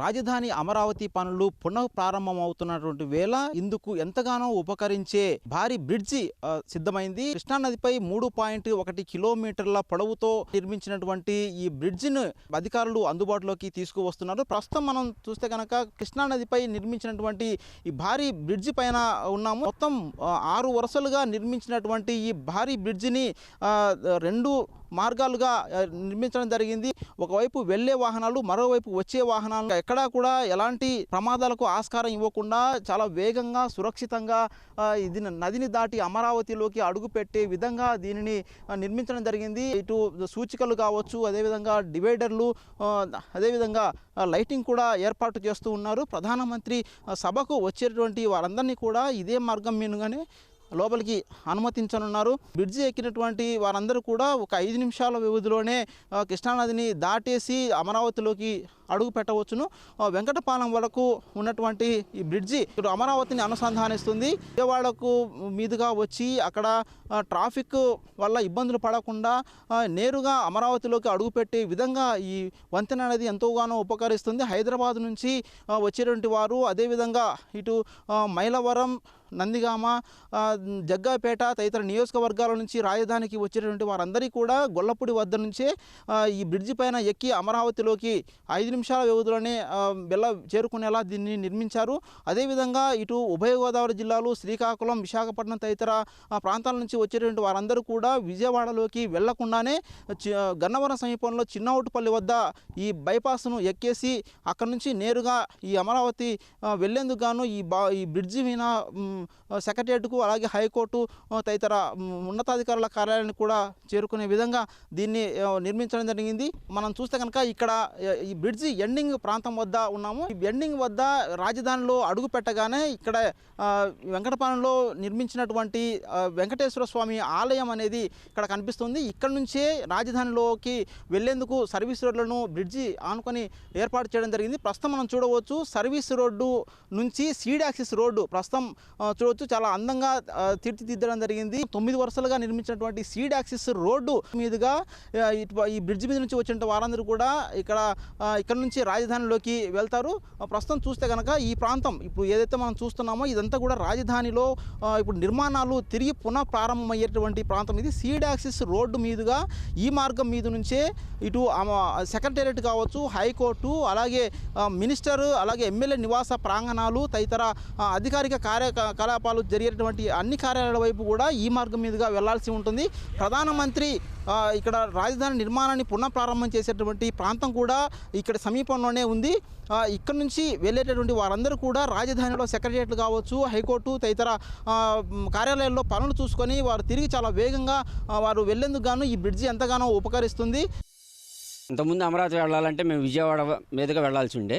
రాజధాని అమరావతి పనులు పునః ప్రారంభమవుతున్నటువంటి వేళ ఇందుకు ఎంతగానో ఉపకరించే భారీ బ్రిడ్జి సిద్ధమైంది. కృష్ణానదిపై మూడు పాయింట్ ఒకటి కిలోమీటర్ల పొడవుతో నిర్మించినటువంటి ఈ బ్రిడ్జిని అధికారులు అందుబాటులోకి తీసుకువస్తున్నారు. ప్రస్తుతం మనం చూస్తే కనుక కృష్ణానదిపై నిర్మించినటువంటి ఈ భారీ బ్రిడ్జి పైన ఉన్నాము. మొత్తం ఆరు వరుసలుగా నిర్మించినటువంటి ఈ భారీ బ్రిడ్జిని రెండు మార్గాలుగా నిర్మించడం జరిగింది. ఒకవైపు వెళ్ళే వాహనాలు మరోవైపు వచ్చే వాహనాలు. ఎక్కడా కూడా ఎలాంటి ప్రమాదాలకు ఆస్కారం ఇవ్వకుండా చాలా వేగంగా సురక్షితంగా ఇది నదిని దాటి అమరావతిలోకి అడుగుపెట్టే విధంగా దీనిని నిర్మించడం జరిగింది. ఇటు సూచికలు కావచ్చు అదేవిధంగా డివైడర్లు అదేవిధంగా లైటింగ్ కూడా ఏర్పాటు చేస్తూ ఉన్నారు. ప్రధానమంత్రి సభకు వచ్చేటువంటి వారందరినీ కూడా ఇదే మార్గం మీనుగానే లోపలికి అనుమతించనున్నారు. బ్రిడ్జి ఎక్కినటువంటి వారందరూ కూడా ఒక ఐదు నిమిషాల వ్యవధిలోనే కృష్ణానదిని దాటేసి అమరావతిలోకి అడుగు పెట్టవచ్చును. వెంకటపాలెం వరకు ఉన్నటువంటి ఈ బ్రిడ్జి ఇటు అమరావతిని అనుసంధానిస్తుంది. విజయవాడకు మీదుగా వచ్చి అక్కడ ట్రాఫిక్ వల్ల ఇబ్బందులు పడకుండా నేరుగా అమరావతిలోకి అడుగుపెట్టే విధంగా ఈ వంతెన అనేది ఎంతోగానో ఉపకరిస్తుంది. హైదరాబాద్ నుంచి వచ్చేటువంటి వారు అదేవిధంగా ఇటు మైలవరం నందిగామ జగ్గాపేట తదితర నియోజకవర్గాల నుంచి రాజధానికి వచ్చేటువంటి వారందరికీ కూడా గొల్లపూడి వద్ద నుంచే ఈ బ్రిడ్జి పైన ఎక్కి అమరావతిలోకి ఐదు నిమిషాల వ్యవధిలోనే వెళ్ళ చేరుకునేలా దీన్ని నిర్మించారు. అదేవిధంగా ఇటు ఉభయ గోదావరి జిల్లాలు శ్రీకాకుళం విశాఖపట్నం తదితర ప్రాంతాల నుంచి వచ్చేటువంటి వారందరూ కూడా విజయవాడలోకి వెళ్ళకుండానే గన్నవరం సమీపంలో చిన్నవుటుపల్లి వద్ద ఈ బైపాస్ను ఎక్కేసి అక్కడ నుంచి నేరుగా ఈ అమరావతి వెళ్ళేందుకు గాను ఈ బా ఈ బ్రిడ్జి మీద సెక్రటరియట్కు అలాగే హైకోర్టు తదితర ఉన్నతాధికారుల కార్యాలయాన్ని కూడా చేరుకునే విధంగా దీన్ని నిర్మించడం జరిగింది. మనం చూస్తే కనుక ఇక్కడ ఈ బ్రిడ్జ్ ఎండింగ్ ప్రాంతం వద్ద ఉన్నాము. ఈ ఎండింగ్ వద్ద రాజధానిలో అడుగు పెట్టగానే ఇక్కడ వెంకటపాలెంలో నిర్మించినటువంటి వెంకటేశ్వర స్వామి ఆలయం అనేది ఇక్కడ కనిపిస్తుంది. ఇక్కడ నుంచే రాజధానిలోకి వెళ్ళేందుకు సర్వీస్ రోడ్లను బ్రిడ్జి ఆనుకొని ఏర్పాటు చేయడం జరిగింది. ప్రస్తుతం మనం చూడవచ్చు సర్వీస్ రోడ్డు నుంచి సీడ్ యాక్సిస్ రోడ్డు ప్రస్తుతం చూడవచ్చు చాలా అందంగా తీర్చిదిద్దడం జరిగింది. తొమ్మిది వరుసలుగా నిర్మించినటువంటి సీడ్ యాక్సిస్ రోడ్డు మీదుగా ఈ బ్రిడ్జ్ మీద నుంచి వచ్చిన వారందరూ కూడా ఇక్కడ ఇక్కడ ఇక్కడ నుంచి రాజధానిలోకి వెళ్తారు? ప్రస్తుతం చూస్తే కనుక ఈ ప్రాంతం ఇప్పుడు ఏదైతే మనం చూస్తున్నామో ఇదంతా కూడా రాజధానిలో ఇప్పుడు నిర్మాణాలు తిరిగి పునః ప్రారంభమయ్యేటువంటి ప్రాంతం. ఇది సీడాక్సిస్ రోడ్డు మీదుగా ఈ మార్గం మీద నుంచే ఇటు సెక్రటేరియట్ కావచ్చు హైకోర్టు అలాగే మినిస్టర్ అలాగే ఎమ్మెల్యే నివాస ప్రాంగణాలు తదితర అధికారిక కార్యకలాపాలు జరిగేటువంటి అన్ని కార్యాలయాల వైపు కూడా ఈ మార్గం మీదుగా వెళ్ళాల్సి ఉంటుంది. ప్రధానమంత్రి ఇక్కడ రాజధాని నిర్మాణాన్ని పునః ప్రారంభం చేసేటువంటి ప్రాంతం కూడా ఇక్కడ సమీపంలోనే ఉంది. ఇక్కడ నుంచి వెళ్ళేటటువంటి వారందరూ కూడా రాజధానిలో సెక్రటరియట్లు కావచ్చు హైకోర్టు తదితర కార్యాలయాల్లో పనులు చూసుకొని వారు తిరిగి చాలా వేగంగా వారు వెళ్ళేందుకు గాను ఈ బ్రిడ్జి ఎంతగానో ఉపకరిస్తుంది. ఇంతకుముందు అమరావతి వెళ్ళాలంటే మేము విజయవాడ మీదుగా వెళ్ళాల్సి ఉండే.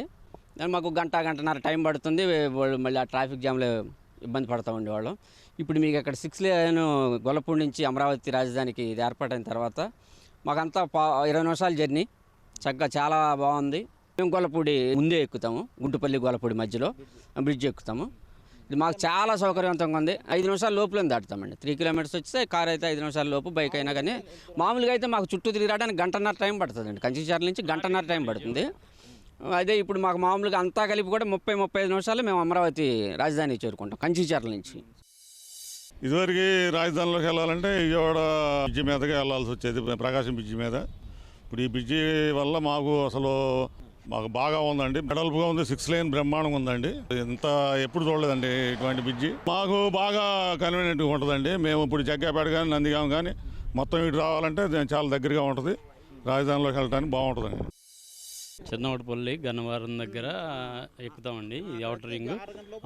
మాకు గంట గంటన్నర టైం పడుతుంది. వాళ్ళు మళ్ళీ ఆ ట్రాఫిక్ జామ్లో ఇబ్బంది పడతా ఉండేవాళ్ళం. ఇప్పుడు మీకు అక్కడ సిక్స్ లేను గొల్లపూడి నుంచి అమరావతి రాజధానికి ఇది ఏర్పాటైన తర్వాత మాకంతా పా ఇరవై నిమిషాల జర్నీ. చక్కగా చాలా బాగుంది. మేము గొల్లపూడి ముందే ఎక్కుతాము. గుంటుపల్లి గొల్లపూడి మధ్యలో బ్రిడ్జ్ ఎక్కుతాము. ఇది మాకు చాలా సౌకర్యవంతంగా ఉంది. ఐదు నిమిషాల లోపలే దాటుతామండి. త్రీ కిలోమీటర్స్ వస్తే కార్ అయితే ఐదు నిమిషాల లోపు బైక్ అయినా కానీ మామూలుగా అయితే మాకు చుట్టూ తిరిగి రావడానికి గంటన్నర టైం పడుతుందండి. కంచిచార్ల నుంచి గంటన్నర టైం పడుతుంది. అదే ఇప్పుడు మాకు మామూలుగా అంతా కలిపి కూడా ముప్పై ముప్పై ఐదు నిమిషాలు మేము అమరావతి రాజధాని చేరుకుంటాం కంచిచార్ల నుంచి. ఇదివరకు రాజధానిలోకి వెళ్ళాలంటే విజయవాడ బ్రిడ్జి మీదగా వెళ్ళాల్సి వచ్చేది ప్రకాశం బ్రిడ్జి మీద. ఇప్పుడు ఈ బ్రిడ్జి వల్ల మాకు అసలు మాకు బాగా ఉందండి. వెడల్పుగా ఉంది సిక్స్ లైన్ బ్రహ్మాండంగా ఉందండి. ఇంత ఎప్పుడు చూడలేదండి ఇటువంటి బ్రిడ్జి. మాకు బాగా కన్వీనియంట్గా ఉంటుందండి. మేము ఇప్పుడు జగ్గాపేట కానీ నందిగాం కానీ మొత్తం ఇటు రావాలంటే చాలా దగ్గరగా ఉంటుంది. రాజధానిలోకి వెళ్ళడానికి బాగుంటుందండి. చిన్నవటిపల్లి గన్నవరం దగ్గర ఎక్కుతామండి ఇది అవుటర్ రింగ్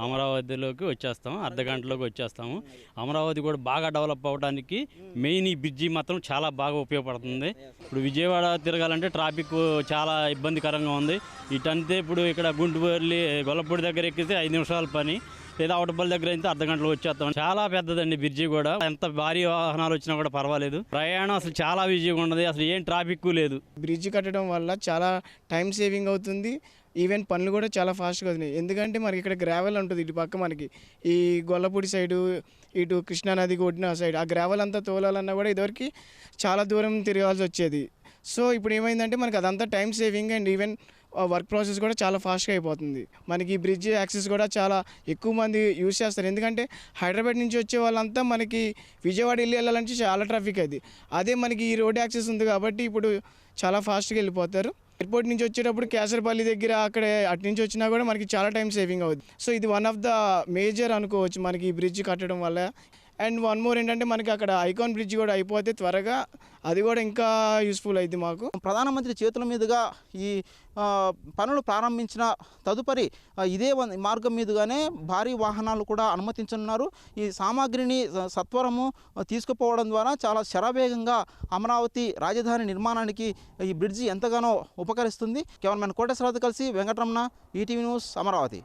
అమరావతిలోకి వచ్చేస్తాం అర్ధ గంటలోకి వచ్చేస్తాము. అమరావతి కూడా బాగా డెవలప్ అవ్వడానికి మెయిన్ ఈ బ్రిడ్జి మాత్రం చాలా బాగా ఉపయోగపడుతుంది. ఇప్పుడు విజయవాడ తిరగాలంటే ట్రాఫిక్ చాలా ఇబ్బందికరంగా ఉంది. ఇటంతే ఇప్పుడు ఇక్కడ గుంటూరు గొల్లపూడి దగ్గర ఎక్కితే ఐదు నిమిషాల పని. లేదా అవటపల్లి దగ్గర అయితే అర్ధ గంటలో వచ్చేస్తాం. చాలా పెద్దదండి బ్రిడ్జి కూడా. ఎంత భారీ వాహనాలు వచ్చినా కూడా పర్వాలేదు. ప్రయాణం అసలు చాలా బిజీగా ఉండదు అసలు ఏం ట్రాఫిక్ లేదు. బ్రిడ్జి కట్టడం వల్ల చాలా టైం సేవింగ్ అవుతుంది. ఈవెన్ పనులు కూడా చాలా ఫాస్ట్గా అవుతున్నాయి. ఎందుకంటే మనకి ఇక్కడ గ్రావెల్ ఉంటుంది ఇటు పక్క మనకి. ఈ గొల్లపూడి సైడు ఇటు కృష్ణానది కొట్టిన సైడ్. ఆ గ్రావెల్ అంతా తోలాలన్నా కూడా ఇదివరకు చాలా దూరం తిరగాల్సి వచ్చేది. సో ఇప్పుడు ఏమైందంటే మనకి అదంతా time saving and even work process కూడా చాలా ఫాస్ట్గా అయిపోతుంది. మనకి ఈ బ్రిడ్జ్ యాక్సెస్ కూడా చాలా ఎక్కువ మంది యూజ్ చేస్తారు. ఎందుకంటే హైదరాబాద్ నుంచి వచ్చే వాళ్ళంతా మనకి విజయవాడ వెళ్ళి వెళ్ళాలంటే చాలా ట్రాఫిక్ అది. అదే మనకి ఈ రోడ్ యాక్సెస్ ఉంది కాబట్టి ఇప్పుడు చాలా ఫాస్ట్గా వెళ్ళిపోతారు. ఎయిర్పోర్ట్ నుంచి వచ్చేటప్పుడు కేసరపల్లి దగ్గర అక్కడ అటు నుంచి వచ్చినా కూడా మనకి చాలా టైం సేవింగ్ అవుతుంది సో ఇది వన్ ఆఫ్ ద మేజర్ అనుకోవచ్చు మనకి ఈ బ్రిడ్జ్ కట్టడం వల్ల. అండ్ వన్ మోర్ ఏంటంటే మనకి అక్కడ ఐకాన్ బ్రిడ్జ్ కూడా అయిపోతే త్వరగా అది కూడా ఇంకా యూస్ఫుల్ అయింది మాకు. ప్రధానమంత్రి చేతుల మీదుగా ఈ పనులు ప్రారంభించిన తదుపరి ఇదే వన్- మార్గం మీదుగానే భారీ వాహనాలు కూడా అనుమతించనున్నారు. ఈ సామాగ్రిని సత్వరము తీసుకుపోవడం ద్వారా చాలా శరవేగంగా అమరావతి రాజధాని నిర్మాణానికి ఈ బ్రిడ్జి ఎంతగానో ఉపకరిస్తుంది. కెమెరామెన్ కోటేశ్వరరావుతో కలిసి వెంకటరమణ ఈటీవీ న్యూస్ అమరావతి.